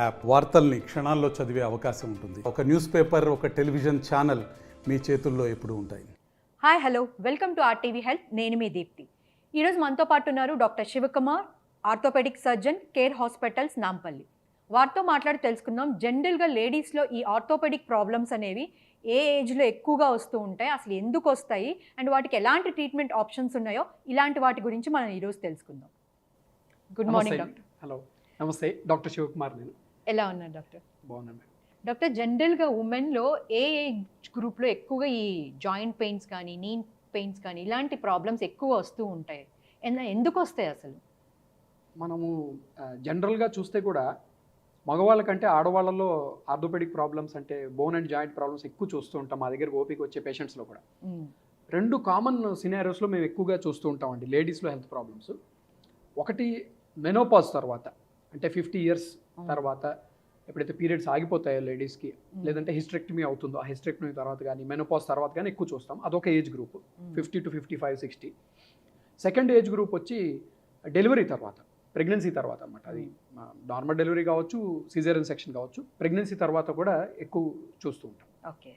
App వార్తల్ని క్షణాల్లో చదివే అవకాశం ఉంటుంది. ఒక న్యూస్ పేపర్ ఒక టెలివిజన్ ఛానల్ మీ చేతుల్లో ఎప్పుడూ ఉంటాయి. Hi hello welcome to RTV health నేను మీ దీప్తి. ఈరోజు మనతో పాటు ఉన్నారు doctor Sivakumar orthopaedic surgeon Care Hospitals Nampally. వారితో మాట్లాడి తెలుసుకుందాం. జనరల్గా లేడీస్లో ఈ ఆర్థోపెడిక్ ప్రాబ్లమ్స్ అనేవి ఏ ఏజ్లో ఎక్కువగా వస్తూ ఉంటాయి అసలు ఎందుకు వస్తాయి అండ్ వాటికి ఎలాంటి ట్రీట్మెంట్ ఆప్షన్స్ ఉన్నాయో ఇలాంటి వాటి గురించి మనం ఈరోజు తెలుసుకుందాం. Good morning. Doctor. Hello namaste. Doctor Sivakumar నేను. ఎలా ఉన్నారు డాక్టర్? బాగున్నాను డాక్టర్ జనరల్గా ఉమెన్లో ఏ ఏజ్ గ్రూప్లో ఎక్కువగా ఈ జాయింట్ పెయిన్స్ కానీ నీ పెయిన్స్ కానీ ఇలాంటి ప్రాబ్లమ్స్ ఎక్కువ వస్తూ ఉంటాయి. ఎందుకు వస్తాయి అసలు? మనము జనరల్గా చూస్తే కూడా మగవాళ్ళ కంటే ఆడవాళ్ళలో ఆర్థోపెడిక్ ప్రాబ్లమ్స్ అంటే బోన్ అండ్ జాయింట్ ప్రాబ్లమ్స్ ఎక్కువ చూస్తూ ఉంటాం. మా దగ్గర ఓపిక వచ్చే పేషెంట్స్లో కూడా. రెండు కామన్ సినారియోస్లో మేము ఎక్కువగా చూస్తూ ఉంటామండి. లేడీస్లో హెల్త్ ప్రాబ్లమ్స్. ఒకటి మెనోపాజ్ తర్వాత అంటే ఫిఫ్టీ ఇయర్స్ తర్వాత ఎప్పుడైతే పీరియడ్స్ ఆగిపోతాయో లేడీస్కి. లేదంటే హిస్ట్రెక్టమీ అవుతుందో ఆ హిస్ట్రెక్టమీ తర్వాత కానీ మెనోపాజ్ తర్వాత కానీ ఎక్కువ చూస్తాం. అదొక age group. Fifty to fifty five sixty. Second age group వచ్చి డెలివరీ తర్వాత ప్రెగ్నెన్సీ తర్వాత అనమాట అది నార్మల్ డెలివరీ కావచ్చు సిజేరియన్ సెక్షన్ కావచ్చు ప్రెగ్నెన్సీ తర్వాత కూడా ఎక్కువ చూస్తూ ఉంటాం. ఓకే.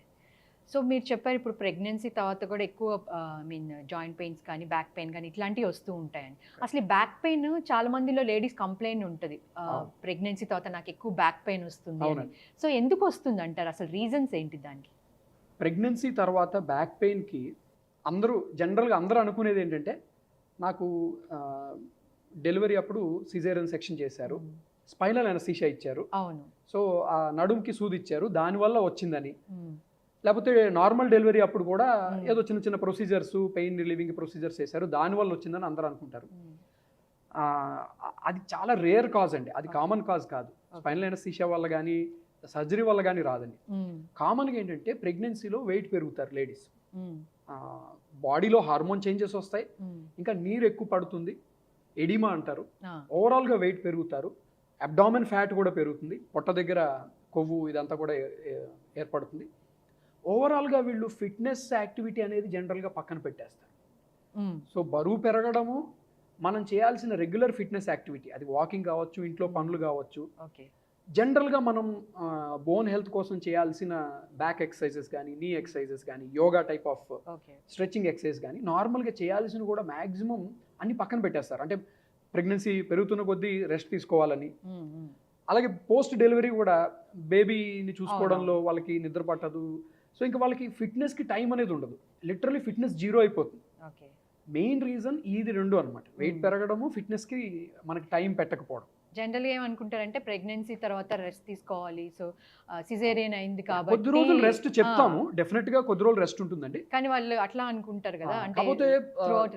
సో మీరు చెప్పారు ఇప్పుడు ప్రెగ్నెన్సీ తర్వాత కూడా ఎక్కువ ఐ మీన్ జాయింట్ పెయిన్స్ కానీ బ్యాక్ పెయిన్ కానీ ఇట్లాంటివి వస్తూ ఉంటాయని అసలు ఈ బ్యాక్ పెయిన్ చాలా మందిలో లేడీస్ కంప్లైంట్ ఉంటుంది. ప్రెగ్నెన్సీ తర్వాత నాకు ఎక్కువ బ్యాక్ పెయిన్ వస్తుంది అని. సో ఎందుకు వస్తుంది అంటారు అసలు రీజన్స్ ఏంటి దానికి? ప్రెగ్నెన్సీ తర్వాత బ్యాక్ పెయిన్కి అందరూ జనరల్గా అందరూ అనుకునేది ఏంటంటే నాకు డెలివరీ అప్పుడు సిజేరియన్ సెక్షన్ చేశారు. స్పైనల్ అనస్థీషియా ఇచ్చారు. అవును. సో ఆ నడుముకి సూది ఇచ్చారు. దానివల్ల వచ్చిందని. లేకపోతే నార్మల్ డెలివరీ అప్పుడు కూడా. ఏదో చిన్న చిన్న ప్రొసీజర్స్ పెయిన్ రిలీవింగ్ ప్రొసీజర్స్ చేశారు. దానివల్ల వచ్చిందని అందరూ అనుకుంటారు. అది చాలా రేర్ కాజ్ అండి. అది కామన్ కాజ్ కాదు. స్పైనల్ అనస్థీషియా వల్ల కానీ సర్జరీ వల్ల కానీ రాదండి. కామన్గా ఏంటంటే ప్రెగ్నెన్సీలో వెయిట్ పెరుగుతారు లేడీస్. బాడీలో హార్మోన్ చేంజెస్ వస్తాయి. ఇంకా నీరు ఎక్కువ పడుతుంది. ఎడిమా అంటారు. ఓవరాల్గా వెయిట్ పెరుగుతారు. అబ్డామిన్ ఫ్యాట్ కూడా పెరుగుతుంది. పొట్ట దగ్గర కొవ్వు ఇదంతా కూడా ఏర్పడుతుంది. ఓవరాల్గా వీళ్ళు ఫిట్నెస్ యాక్టివిటీ అనేది జనరల్గా పక్కన పెట్టేస్తారు. సో బరువు పెరగడము మనం చేయాల్సిన రెగ్యులర్ ఫిట్నెస్ యాక్టివిటీ అది వాకింగ్ కావచ్చు ఇంట్లో పనులు కావచ్చు. ఓకే. జనరల్గా మనం బోన్ హెల్త్ కోసం చేయాల్సిన బ్యాక్ ఎక్సర్సైజెస్ కానీ నీ ఎక్సర్సైజెస్ కానీ yoga type of stretching exercise కానీ నార్మల్గా చేయాల్సిన కూడా మ్యాక్సిమం అన్ని పక్కన పెట్టేస్తారు. అంటే ప్రెగ్నెన్సీ పెరుగుతున్న కొద్దీ రెస్ట్ తీసుకోవాలని. అలాగే పోస్ట్ డెలివరీ కూడా బేబీని చూసుకోవడంలో వాళ్ళకి నిద్ర పట్టదు. సో ఇంకా వాళ్ళకి ఫిట్నెస్కి టైం అనేది ఉండదు. లిటరలీ ఫిట్నెస్ జీరో అయిపోతుంది. మెయిన్ రీజన్ ఇది రెండు అనమాట వెయిట్ Hmm. పెరగడము ఫిట్నెస్కి మనకి టైం పెట్టకపోవడం. జనరల్గా ఏమనుకుంటారంటే ప్రెగ్నెన్సీ తర్వాత రెస్ట్ తీసుకోవాలి. సో సిజేరియన్ అయింది కాబట్టి కొద్ది రోజులు రెస్ట్ చెప్తాము. డెఫినెట్గా కొద్ది రోజులు రెస్ట్ ఉంటుందండి. కానీ వాళ్ళు అట్లా అనుకుంటారు కదా. అంటే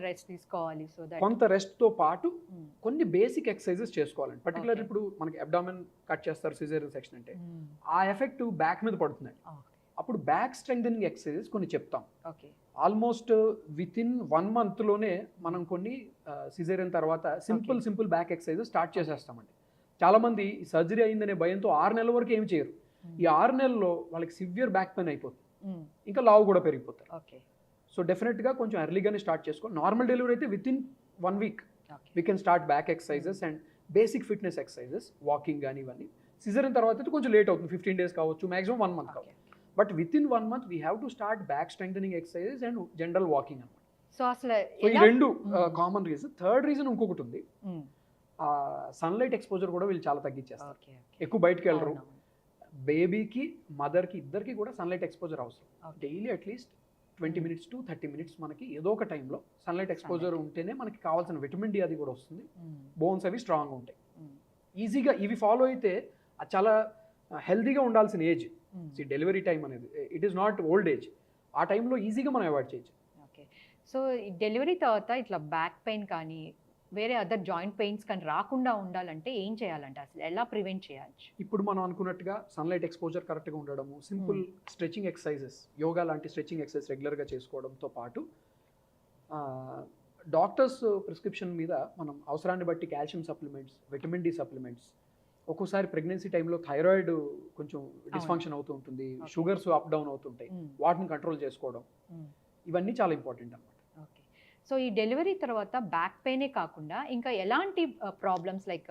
రెస్ట్ తీసుకోవాలి. సో దట్ కొంత రెస్ట్తో పాటు కొన్ని బేసిక్ ఎక్సర్సైజెస్ చేసుకోవాలండి. పర్టికులర్. ఇప్పుడు మనకి అబ్డామిన్ కట్ చేస్తారు సిజేరియన్ సెక్షన్ అంటే. ఆ ఎఫెక్ట్ బ్యాక్ మీద పడుతుందండి. అప్పుడు బ్యాక్ స్ట్రెంగ్ ఎక్సర్సైజెస్ కొన్ని చెప్తాం. Okay. Almost within one మంత్లోనే మనం కొన్ని సిజేరియన్ తర్వాత simple. Simple back exercises start చేసేస్తామండి. చాలా మంది సర్జరీ అయిందనే భయంతో ఆరు నెలల వరకు ఏం చేయరు. ఈ ఆరు నెలల్లో వాళ్ళకి సివియర్ బ్యాక్ పెయిన్ అయిపోతుంది. ఇంకా లావు కూడా పెరిగిపోతారు. ఓకే. సో డెఫినెట్గా కొంచెం ఎర్లీగానే స్టార్ట్ చేసుకో నార్మల్ డెలివరీ అయితే within one week we can start back exercises and basic fitness exercises walking కానీ ఇవన్నీ. సిజరీన్ తర్వాత అయితే కొంచెం లేట్ అవుతుంది. ఫిఫ్టీన్ డేస్ కావచ్చు మాక్సిమం వన్ మంత్ కావచ్చు. But within one month we have to start back strength exercises and general walking అనమాట so అసలు సో ఈ రెండు. కామన్ రీజన్ థర్డ్ రీజన్ ఇంకొకటి ఉంది. సన్లైట్ ఎక్స్పోజర్ కూడా వీళ్ళు చాలా తగ్గించేస్తారు. ఎక్కువ బయటకు వెళ్ళరు. బేబీకి మదర్కి ఇద్దరికి కూడా సన్లైట్ ఎక్స్పోజర్ అవసరం. Daily at least twenty. Minutes to thirty minutes మనకి ఏదో ఒక టైంలో సన్లైట్ ఎక్స్పోజర్. ఉంటేనే మనకి కావాల్సిన విటమిన్ డి అది కూడా వస్తుంది. బోన్స్ అవి స్ట్రాంగ్ ఉంటాయి. ఈజీగా ఇవి ఫాలో అయితే చాలా హెల్తీగా ఉండాల్సిన ఏజ్ మ్మ్. డెలివరీ టైం అనేది it is not old age ఆ టైంలో ఈజీగా మనం అవాయిడ్ చేయొచ్చు. ఓకే సో డెలివరీ తర్వాత ఇట్లా బ్యాక్ పెయిన్ కానీ వేరే అదర్ జాయింట్ పెయిన్స్ కానీ రాకుండా ఉండాలంటే ఏం చేయాలంటే? అసలు ఎలా ప్రివెంట్ చేయొచ్చు? ఇప్పుడు మనం అనుకున్నట్టుగా సన్లైట్ ఎక్స్పోజర్ కరెక్ట్గా ఉండడము సింపుల్ స్ట్రెచింగ్ ఎక్సర్సైజెస్ యోగా లాంటి స్ట్రెచింగ్ ఎక్సర్సైజ్ రెగ్యులర్గా చేసుకోవడంతో పాటు డాక్టర్స్ ప్రిస్క్రిప్షన్ మీద మనం అవసరాన్ని బట్టి calcium supplements vitamin D supplements ఒక్కోసారి ప్రెగ్నెన్సీ టైంలో థైరాయిడ్ కొంచెం డిస్ఫంక్షన్ అవుతూ ఉంటుంది. షుగర్స్ అప్ డౌన్ అవుతుంటాయి. వాటిని కంట్రోల్ చేసుకోవడం. ఇవన్నీ చాలా ఇంపార్టెంట్ అనమాట ఓకే. సో ఈ డెలివరీ తర్వాత బ్యాక్ పెయినే కాకుండా ఇంకా ఎలాంటి ప్రాబ్లమ్స్ లైక్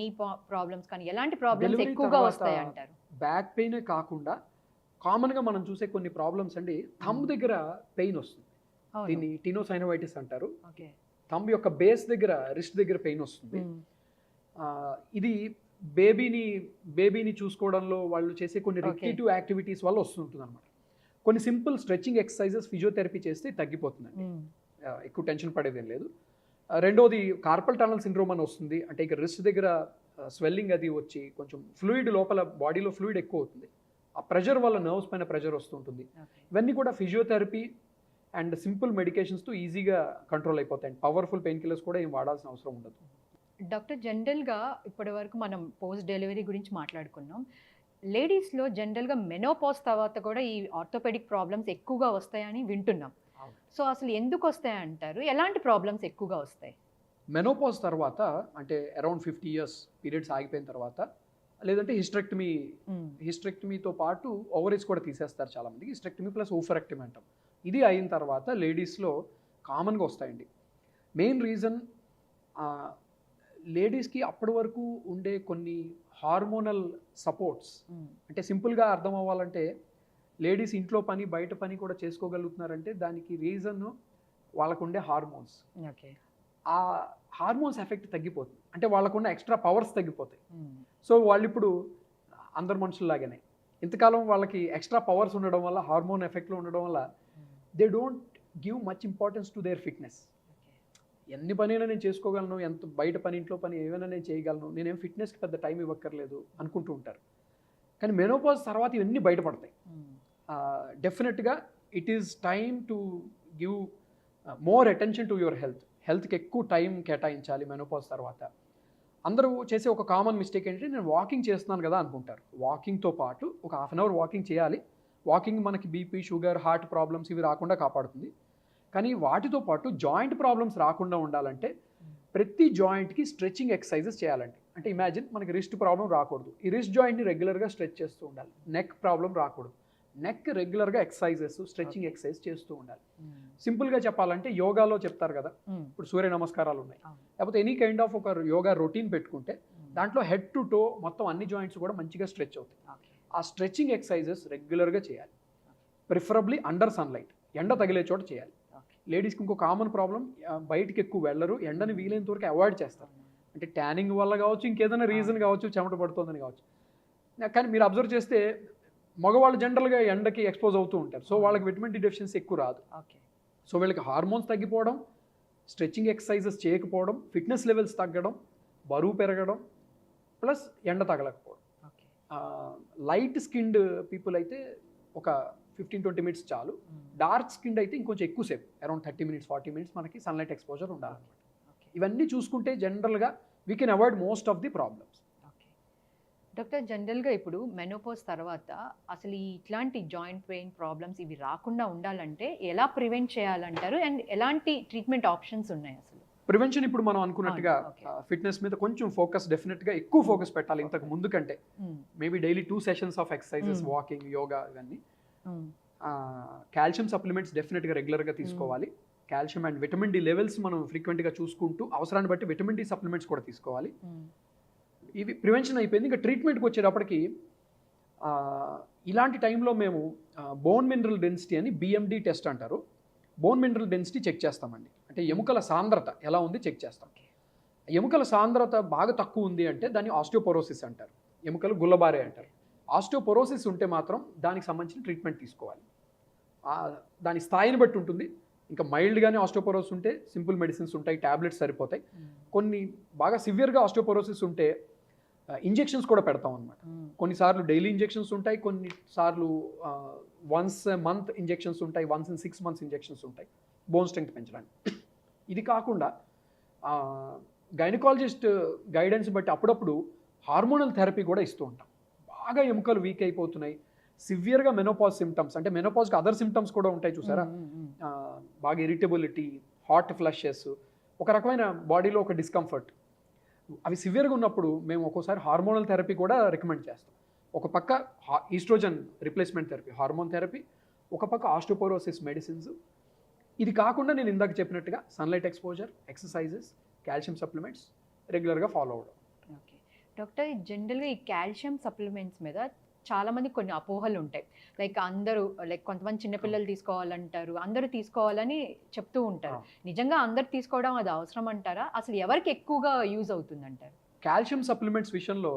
నీ ప్రాబ్లమ్స్ కానీ ఎలాంటి ప్రాబ్లమ్స్ ఎక్కువగా వస్తాయి అంటారు బ్యాక్ పెయినే కాకుండా కామన్గా మనం చూసే కొన్ని ప్రాబ్లమ్స్ అండి థంబ్ దగ్గర పెయిన్ వస్తుంది. దీన్ని టినోసైనోవైటిస్ అంటారు. ఓకే. థంబ్ యొక్క బేస్ దగ్గర రిస్ట్ దగ్గర పెయిన్ వస్తుంది. ఇది బేబీని బేబీని చూసుకోవడంలో వాళ్ళు చేసే కొన్ని. రిక్రియేటివ్ యాక్టివిటీస్ వల్ల వస్తుంటుంది అనమాట కొన్ని సింపుల్ స్ట్రెచ్చింగ్ ఎక్సర్సైజెస్ ఫిజియోథెరపీ చేస్తే తగ్గిపోతుందండి. ఎక్కువ టెన్షన్ పడేది లేదు. రెండోది కార్పల్ టనల్ సిండ్రోమ్ అని వస్తుంది. అంటే ఇక రిస్ట్ దగ్గర స్వెల్లింగ్ అది వచ్చి కొంచెం ఫ్లూయిడ్ లోపల బాడీలో ఫ్లూయిడ్ ఎక్కువ అవుతుంది. ఆ ప్రెషర్ వల్ల నర్వ్స్ పైన ప్రెషర్ వస్తుంటుంది ఇవన్నీ కూడా ఫిజియోథెరపీ అండ్ సింపుల్ మెడికేషన్స్తో ఈజీగా కంట్రోల్ అయిపోతాయి పవర్ఫుల్ పెయిన్ కిల్లర్స్ కూడా ఏం వాడాల్సిన అవసరం ఉండదు. డాక్టర్ జనరల్గా ఇప్పటి వరకు మనం పోస్ట్ డెలివరీ గురించి మాట్లాడుకున్నాం. లేడీస్లో జనరల్గా మెనోపాజ్ తర్వాత కూడా ఈ ఆర్థోపెడిక్ ప్రాబ్లమ్స్ ఎక్కువగా వస్తాయని వింటున్నాం. సో అసలు ఎందుకు వస్తాయి అంటారు? ఎలాంటి ప్రాబ్లమ్స్ ఎక్కువగా వస్తాయి? మెనోపాజ్ తర్వాత అంటే అరౌండ్ ఫిఫ్టీ ఇయర్స్ పీరియడ్స్ ఆగిపోయిన తర్వాత లేదంటే హిస్ట్రెక్టమీ హిస్ట్రెక్టమీతో పాటు ఓవరేజ్ కూడా తీసేస్తారు చాలామందికి. హిస్ట్రెక్టమీ ప్లస్ ఓఫరెక్టమీ అంటాం. ఇది అయిన తర్వాత లేడీస్లో కామన్గా వస్తాయండి. మెయిన్ రీజన్ లేడీస్కి అప్పటి వరకు ఉండే కొన్ని హార్మోనల్ సపోర్ట్స్ అంటే సింపుల్గా అర్థం అవ్వాలంటే లేడీస్ ఇంట్లో పని బయట పని కూడా చేసుకోగలుగుతున్నారంటే దానికి రీజన్ వాళ్ళకు ఉండే హార్మోన్స్. ఓకే. ఆ హార్మోన్స్ ఎఫెక్ట్ తగ్గిపోతుంది. అంటే వాళ్ళకున్న ఎక్స్ట్రా పవర్స్ తగ్గిపోతాయి. సో వాళ్ళు ఇప్పుడు అందరు మనుషుల్లాగానే. ఇంతకాలం వాళ్ళకి ఎక్స్ట్రా పవర్స్ ఉండడం వల్ల హార్మోన్ ఎఫెక్ట్లో ఉండడం వల్ల they don't give much importance to their fitness. ఎన్ని పనైనా నేను చేసుకోగలను ఎంత బయట పని ఇంట్లో పని ఏమైనా నేను చేయగలను నేనేం ఫిట్నెస్కి పెద్ద టైం ఇవ్వక్కర్లేదు అనుకుంటూ ఉంటారు. కానీ మెనోపాజ్ తర్వాత ఇవన్నీ బయటపడతాయి. డెఫినెట్గా it is time to give more attention to your health. హెల్త్కి ఎక్కువ టైం కేటాయించాలి మెనోపాజ్ తర్వాత. అందరూ చేసే ఒక కామన్ మిస్టేక్ ఏంటంటే నేను వాకింగ్ చేస్తున్నాను కదా అనుకుంటారు. వాకింగ్తో పాటు ఒక హాఫ్ అన్ అవర్ వాకింగ్ చేయాలి. వాకింగ్ మనకి బీపీ షుగర్ హార్ట్ ప్రాబ్లమ్స్ ఇవి రాకుండా కాపాడుతుంది. కానీ వాటితో పాటు జాయింట్ ప్రాబ్లమ్స్ రాకుండా ఉండాలంటే ప్రతి జాయింట్కి స్ట్రెచ్చింగ్ ఎక్సర్సైజెస్ చేయాలండి. అంటే ఇమాజిన్ మనకి రిస్ట్ ప్రాబ్లం రాకూడదు. ఈ రిస్ట్ జాయింట్ని రెగ్యులర్గా స్ట్రెచ్ చేస్తూ ఉండాలి. నెక్ ప్రాబ్లం రాకూడదు. నెక్ రెగ్యులర్గా ఎక్సర్సైజెస్ స్ట్రెచ్చింగ్. ఎక్సర్సైజ్ చేస్తూ ఉండాలి. సింపుల్గా చెప్పాలంటే యోగాలో చెప్తారు కదా. ఇప్పుడు సూర్య నమస్కారాలు ఉన్నాయి. లేకపోతే ఎనీ కైండ్ ఆఫ్ ఒక యోగా రొటీన్ పెట్టుకుంటే దాంట్లో హెడ్ టు టో మొత్తం అన్ని జాయింట్స్ కూడా మంచిగా స్ట్రెచ్ అవుతాయి. ఆ స్ట్రెచ్చింగ్ ఎక్సర్సైజెస్ రెగ్యులర్గా చేయాలి. ప్రిఫరబ్లీ అండర్ సన్లైట్ ఎండ తగిలే చోట చేయాలి. లేడీస్కి ఇంకో కామన్ ప్రాబ్లం బయటికి ఎక్కువ వెళ్ళరు. ఎండని వీలైనంత వరకు అవాయిడ్ చేస్తారు. అంటే ట్యానింగ్ వల్ల కావచ్చు ఇంకేదైనా రీజన్ కావచ్చు చెమట పడుతుందని కావచ్చు. కానీ మీరు అబ్జర్వ్ చేస్తే మగవాళ్ళు జనరల్గా ఎండకి ఎక్స్పోజ్ అవుతూ ఉంటారు. సో వాళ్ళకి విటమిన్ డి డెఫిషియన్సీ ఎక్కువ రాదు. ఓకే. సో వీళ్ళకి హార్మోన్స్ తగ్గిపోవడం స్ట్రెచ్చింగ్ ఎక్సర్సైజెస్ చేయకపోవడం ఫిట్నెస్ లెవెల్స్ తగ్గడం బరువు పెరగడం ప్లస్ ఎండ తగలకపోవడం. ఓకే. లైట్ స్కిన్డ్ పీపుల్ అయితే ఒక ఫిఫ్టీన్ ట్వంటీ మినిట్స్ చాలు. డార్క్ స్కిన్ అయితే ఇంకొంచెం ఎక్కువసేపు around thirty minutes forty minutes మనకి సన్లైట్ ఎక్స్పోజర్ ఉండాలన్నమాట ఇవన్నీ చూసుకుంటే జనరల్గా we can avoid most of the problems doctor జనరల్గా ఇప్పుడు మెనోపోజ్ తర్వాత అసలు ఈ ఇట్లాంటి జాయింట్ పెయిన్ ప్రాబ్లమ్స్ ఇవి రాకుండా ఉండాలంటే ఎలా ప్రివెంట్ చేయాలంటారు? అండ్ ఎలాంటి ట్రీట్మెంట్ ఆప్షన్స్ ఉన్నాయి అసలు? ప్రివెన్షన్ ఇప్పుడు మనం అనుకున్నట్టుగా. ఫిట్నెస్ మీద కొంచెం ఫోకస్ డెఫినెట్గా ఎక్కువ ఫోకస్ పెట్టాలి ఇంతకు ముందు కంటే maybe daily two sessions of exercises. Walking yoga ఇవన్నీ. కాల్షియం సప్లిమెంట్స్ డెఫినెట్గా రెగ్యులర్గా తీసుకోవాలి. Calcium and vitamin D levels మనం ఫ్రీక్వెంట్గా చూసుకుంటూ అవసరాన్ని బట్టి విటమిన్ డి సప్లిమెంట్స్ కూడా తీసుకోవాలి. ఇవి ప్రివెన్షన్ అయిపోయింది. ఇంకా ట్రీట్మెంట్కి వచ్చేటప్పటికి ఇలాంటి టైంలో మేము బోన్ మినరల్ డెన్సిటీ అని బిఎండి టెస్ట్ అంటారు. బోన్ మినరల్ డెన్సిటీ చెక్ చేస్తామండి. అంటే ఎముకల సాంద్రత ఎలా ఉంది చెక్ చేస్తాం. ఎముకల సాంద్రత బాగా తక్కువ ఉంది అంటే దాన్ని ఆస్టియోపోరోసిస్ అంటారు. ఎముకలు గుల్లబారే అంటారు. ఆస్టియోపోరోసిస్ ఉంటే మాత్రం దానికి సంబంధించిన ట్రీట్మెంట్ తీసుకోవాలి. దాని స్థాయిని బట్టి ఉంటుంది. ఇంకా మైల్డ్గానే ఆస్టియోపోరోసిస్ ఉంటే సింపుల్ మెడిసిన్స్ ఉంటాయి ట్యాబ్లెట్స్ సరిపోతాయి. కొన్ని బాగా సివియర్గా ఆస్టియోపోరోసిస్ ఉంటే ఇంజెక్షన్స్ కూడా పెడతాం అనమాట. కొన్నిసార్లు డైలీ ఇంజెక్షన్స్ ఉంటాయి కొన్నిసార్లు వన్స్ మంత్ ఇంజెక్షన్స్ ఉంటాయి once in six months injections ఉంటాయి బోన్ స్ట్రెంగ్త్ పెంచడానికి. ఇది కాకుండా గైనకాలజిస్ట్ గైడెన్స్ బట్టి అప్పుడప్పుడు హార్మోనల్ థెరపీ కూడా ఇస్తూ ఉంటాం. బాగా ఎముకలు వీక్ అయిపోతున్నాయి. సివియర్గా మెనోపాజ్ సిమ్టమ్స్ అంటే మెనోపాజ్కి అదర్ సిమ్టమ్స్ కూడా ఉంటాయి చూసారా? బాగా ఇరిటబిలిటీ హాట్ ఫ్లషెస్ ఒక రకమైన బాడీలో ఒక డిస్కంఫర్ట్ అవి సివియర్గా ఉన్నప్పుడు మేము ఒక్కోసారి హార్మోనల్ థెరపీ కూడా రికమెండ్ చేస్తాం. ఒక పక్క oestrogen replacement therapy hormone therapy ఒక పక్క ఆస్టోపోరోసిస్ మెడిసిన్స్ ఇది కాకుండా నేను ఇందాక చెప్పినట్టుగా sunlight exposure exercises calcium supplements రెగ్యులర్గా ఫాలో అవ్వడం డాక్టర్ జనరల్గా ఈ కాల్షియం సప్లిమెంట్స్ మీద చాలా మంది కొన్ని అపోహలు ఉంటాయి. లైక్ అందరూ లైక్ కొంతమంది చిన్నపిల్లలు తీసుకోవాలంటారు అందరూ తీసుకోవాలని చెప్తూ ఉంటారు. నిజంగా అందరు తీసుకోవడం అది అవసరం అంటారా? అసలు ఎవరికి ఎక్కువగా యూజ్ అవుతుంది అంటారు కాల్షియం సప్లిమెంట్స్ విషయంలో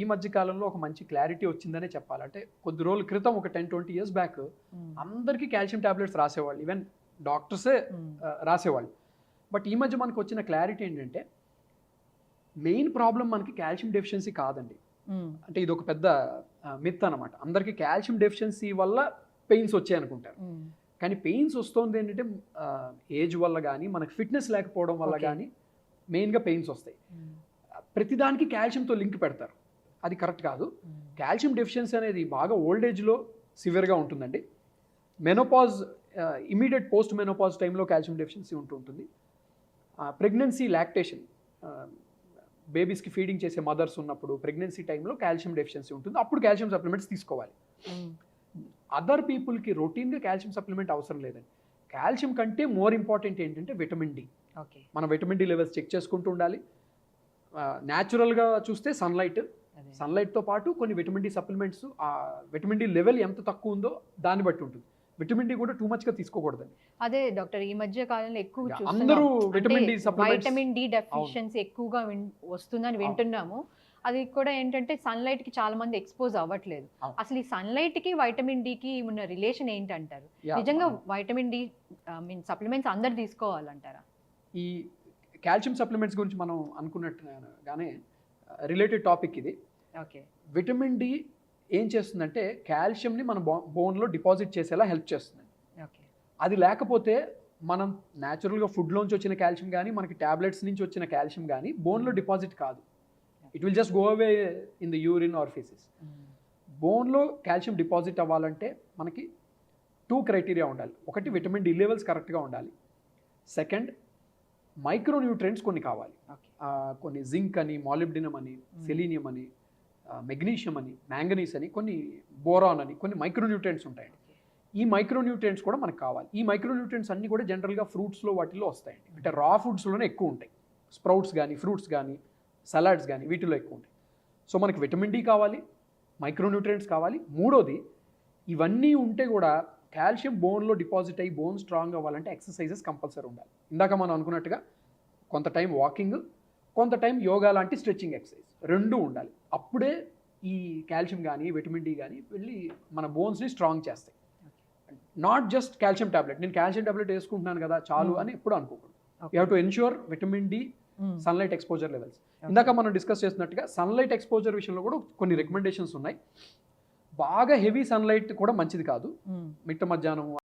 ఈ మధ్య కాలంలో ఒక మంచి క్లారిటీ వచ్చిందనే చెప్పాలి. అంటే కొద్ది రోజుల క్రితం ఒక టెన్ ట్వంటీ ఇయర్స్ బ్యాక్ అందరికీ కాల్షియం టాబ్లెట్స్ రాసేవాళ్ళు. ఈవెన్ డాక్టర్సే రాసేవాళ్ళు. బట్ ఈ మధ్య మనకు వచ్చిన క్లారిటీ ఏంటంటే మెయిన్ ప్రాబ్లం మనకి కాల్షియం డెఫిషియన్సీ కాదండి. అంటే ఇది ఒక పెద్ద మిత్ అనమాట అందరికీ కాల్షియం డెఫిషియన్సీ వల్ల పెయిన్స్ వచ్చాయి అనుకుంటారు. కానీ పెయిన్స్ వస్తుంది ఏంటంటే ఏజ్ వల్ల కానీ మనకి ఫిట్నెస్ లేకపోవడం వల్ల. కానీ మెయిన్గా పెయిన్స్ వస్తాయి. ప్రతిదానికి కాల్షియంతో లింక్ పెడతారు. అది కరెక్ట్ కాదు. కాల్షియం డెఫిషియన్సీ అనేది బాగా ఓల్డ్ ఏజ్లో సివియర్గా ఉంటుందండి. మెనోపాజ్ ఇమీడియట్ పోస్ట్ మెనోపాజ్ టైంలో కాల్షియం డెఫిషియన్సీ ఉంటూ ఉంటుంది ప్రెగ్నెన్సీ లాక్టేషన్ బేబీస్కి ఫీడింగ్ చేసే మదర్స్ ఉన్నప్పుడు ప్రెగ్నెన్సీ టైంలో కాల్షియం డెఫిషియన్సీ ఉంటుంది. అప్పుడు కాల్షియం సప్లిమెంట్స్ తీసుకోవాలి. అదర్ పీపుల్కి రొటీన్గా కాల్షియం సప్లిమెంట్ అవసరం లేదండి. కాల్షియం కంటే మోర్ ఇంపార్టెంట్ ఏంటంటే విటమిన్ డి ఓకే మన విటమిన్ డి లెవెల్స్ చెక్ చేసుకుంటూ ఉండాలి. న్యాచురల్గా చూస్తే సన్లైట్ సన్లైట్తో పాటు కొన్ని విటమిన్ డి సప్లిమెంట్స్ ఆ విటమిన్ డి లెవెల్ ఎంత తక్కువ ఉందో దాన్ని బట్టి ఉంటుంది. విటమిన్ డి కూడా టూ మచ్గా తీసుకోకూడదండి అదే డాక్టర్ ఈ మధ్య కాలంలో ఎక్కువ. అందరూ D supplements- vitamin D deficiency ఎక్కువగా వస్తుందని. వింటున్నాము అది కూడా ఏంటంటే సన్లైట్కి చాలా మంది ఎక్స్పోజ్ అవ్వట్లేదు. అసలు ఈ సన్లైట్కి వైటమిన్ డి కి ఉన్న రిలేషన్ ఏంటంటారు నిజంగా. వైటమిన్ డి మీన్ సప్లిమెంట్స్ అందరు తీసుకోవాలంటారా ఈ కాల్షియం సప్లిమెంట్స్ గురించి మనం అనుకున్నట్టుగానే రిలేటెడ్ టాపిక్ ఇది ఓకే విటమిన్ డి ఏం చేస్తుందంటే కాల్షియంని మన బో బోన్లో డిపాజిట్ చేసేలా హెల్ప్ చేస్తుంది. ఓకే. అది లేకపోతే మనం న్యాచురల్గా ఫుడ్లోంచి వచ్చిన కాల్షియం కానీ మనకి ట్యాబ్లెట్స్ నుంచి వచ్చిన కాల్షియం కానీ బోన్లో డిపాజిట్ కాదు. It will just go away in the urine or faeces. బోన్లో కాల్షియం డిపాజిట్ అవ్వాలంటే మనకి టూ క్రైటీరియా ఉండాలి. ఒకటి విటమిన్ డి లెవెల్స్ కరెక్ట్గా ఉండాలి. సెకండ్ మైక్రో న్యూట్రియంట్స్ కొన్ని కావాలి. కొన్ని జింక్ అని మాలిబ్డినం అని సెలీనియం అని మెగ్నీషియం అని మ్యాంగనీస్ అని కొన్ని బోరాన్ అని కొన్ని మైక్రోన్యూట్రియంట్స్ ఉంటాయండి. ఈ మైక్రోన్యూట్రియంట్స్ కూడా మనకు కావాలి. ఈ మైక్రో న్యూట్రియంట్స్ అన్ని కూడా జనరల్గా ఫ్రూట్స్లో వాటిల్లో వస్తాయండి. అంటే రా ఫుడ్స్లోనే ఎక్కువ ఉంటాయి. స్ప్రౌట్స్ కానీ ఫ్రూట్స్ కానీ సలాడ్స్ కానీ వీటిలో ఎక్కువ ఉంటాయి. సో మనకి విటమిన్ డి కావాలి మైక్రోన్యూట్రియంట్స్ కావాలి. మూడోది ఇవన్నీ ఉంటే కూడా కాల్షియం బోన్లో డిపాజిట్ అయ్యి బోన్ స్ట్రాంగ్ అవ్వాలంటే ఎక్సర్సైజెస్ కంపల్సరీ ఉండాలి. ఇందాక మనం అనుకున్నట్టుగా కొంత టైం వాకింగ్ కొంత టైం యోగా లాంటి స్ట్రెచ్చింగ్ ఎక్సర్సైజ్ రెండు ఉండాలి. అప్పుడే ఈ కాల్షియం కానీ విటమిన్ డి కానీ వెళ్ళి మన బోన్స్ని స్ట్రాంగ్ చేస్తాయి. Not just calcium tablet. నేను కాల్షియం టాబ్లెట్ వేసుకుంటున్నాను కదా చాలు అని ఎప్పుడు అనుకోకూడదు. You have to ensure vitamin D sunlight exposure levels ఇందాక మనం డిస్కస్ చేసినట్టుగా సన్లైట్ ఎక్స్పోజర్ విషయంలో కూడా కొన్ని రికమెండేషన్స్ ఉన్నాయి. బాగా హెవీ సన్లైట్ కూడా మంచిది కాదు. మిట్ట మధ్యాహ్నం